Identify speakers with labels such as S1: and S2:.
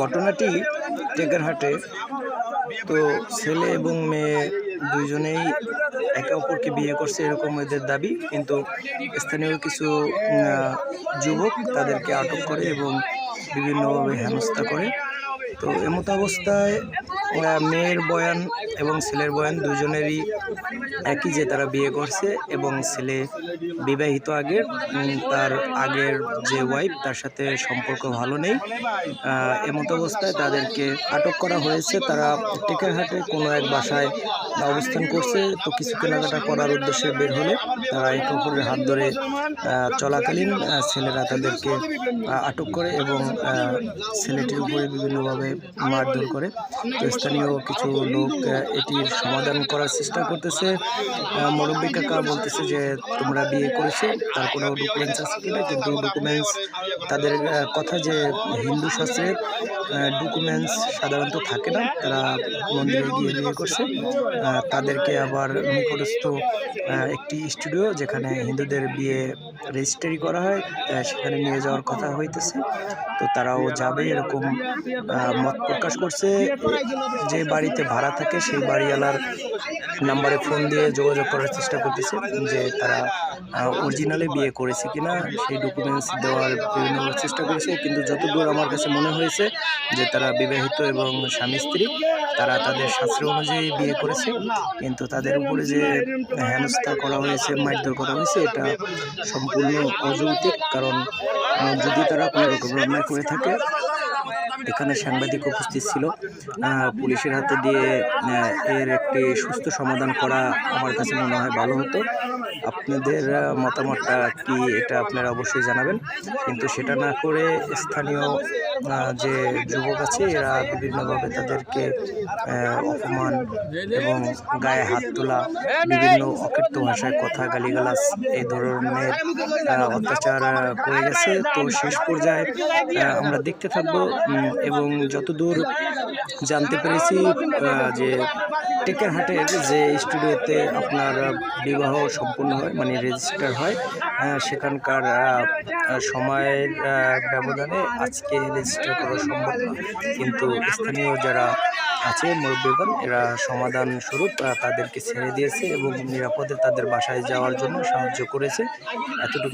S1: ঘটনাটি টেকারহাটে। তো ছেলে এবং মেয়ে দুইজনেই একে অপরকে বিয়ে করছে এরকম এদের দাবি। কিন্তু স্থানীয় কিছু যুবক তাদেরকে আটক করে এবং বিভিন্নভাবে হেনস্থা করে। তো এমতো অবস্থায় মেয়ের বয়ান এবং ছেলের বয়ান দুজনেরই একই যে তারা বিয়ে করছে এবং ছেলে বিবাহিত আগের তার আগের যে ওয়াইফ তার সাথে সম্পর্ক ভালো নেই। এমতো অবস্থায় তাদেরকে আটক করা হয়েছে। তারা টেকারহাটে কোনো এক বাসায় অবস্থান করছে। তো কিছু কেনাকাটা করার উদ্দেশ্যে বের হলে তারা একে অপরের হাত ধরে চলাকালীন ছেলেরা তাদেরকে আটক করে এবং ছেলেটির উপরে বিভিন্নভাবে মারধর করে। তো স্থানীয় কিছু লোক এটির সমাধান করার চেষ্টা করতেছে। মুরব্বী কাকা বলতেছে যে, তোমরা বিয়ে করেছ, তার কোনো ডকুমেন্টস আছে কিনা? কিন্তু ডকুমেন্টস তাদের কথা যে হিন্দু শাস্ত্রে ডকুমেন্টস সাধারণত থাকে না। তারা মন্দিরে গিয়ে বিয়ে করছে। তাদেরকে আবার নিকটস্থ একটি স্টুডিও যেখানে হিন্দুদের বিয়ে রেজিস্ট্রি করা হয় সেখানে নিয়ে যাওয়ার কথা হইতেছে। তো তারাও যাবে এরকম মত প্রকাশ করছে। যে বাড়িতে ভাড়া থাকে সেই বাড়িওয়ালার নাম্বারে ফোন দিয়ে যোগাযোগ করার চেষ্টা করতেছে যে তারা অরিজিনালি বিয়ে করেছে কিনা, সেই ডকুমেন্টস দেওয়ার বিভিন্ন চেষ্টা করেছে। কিন্তু যতদূর আমার কাছে মনে হয়েছে যে তারা বিবাহিত এবং স্বামী স্ত্রী, তারা তাদের শাস্ত্র অনুযায়ী বিয়ে করেছে। কিন্তু তাদের উপরে যে হেনস্থা করা হয়েছে, মারধর করা হয়েছে, এটা সম্পূর্ণ অযৌক্তিক। কারণ, যদি তারা কোনো রকম অন্যায় করে থাকে এখানে সাংবাদিক উপস্থিত ছিল পুলিশের হাতে দিয়ে এর একটি সুস্থ সমাধান করা আমার কাছে মনে হয় ভালো হতো আপনাদের মতামতটা কি এটা আপনারা অবশ্যই জানাবেন কিন্তু সেটা না করে স্থানীয় যে যুবক আছে এরা বিভিন্নভাবে তাদেরকে অপমান এবং গায়ে হাত তোলা বিভিন্ন অকৃত্য ভাষায় কথা গালিগালাজ এই ধরনের অত্যাচার করে গেছে তো শেষ পর্যায়ে আমরা দেখতে থাকব এবং যতদূর জানতে পেরেছি যে টেকের হাটের যে স্টুডিওতে আপনার বিবাহ সম্পূর্ণ হয় মানে রেজিস্টার হয় সেখানকার সময়ের ব্যবধানে আজকে রেজিস্টার করা সম্ভব না। কিন্তু স্থানীয় যারা আছে, মুরব্বীগণ, এরা সমাধান স্বরূপ তাদেরকে ছেড়ে দিয়েছে এবং নিরাপদে তাদের বাসায় যাওয়ার জন্য সাহায্য করেছে। এতটুকু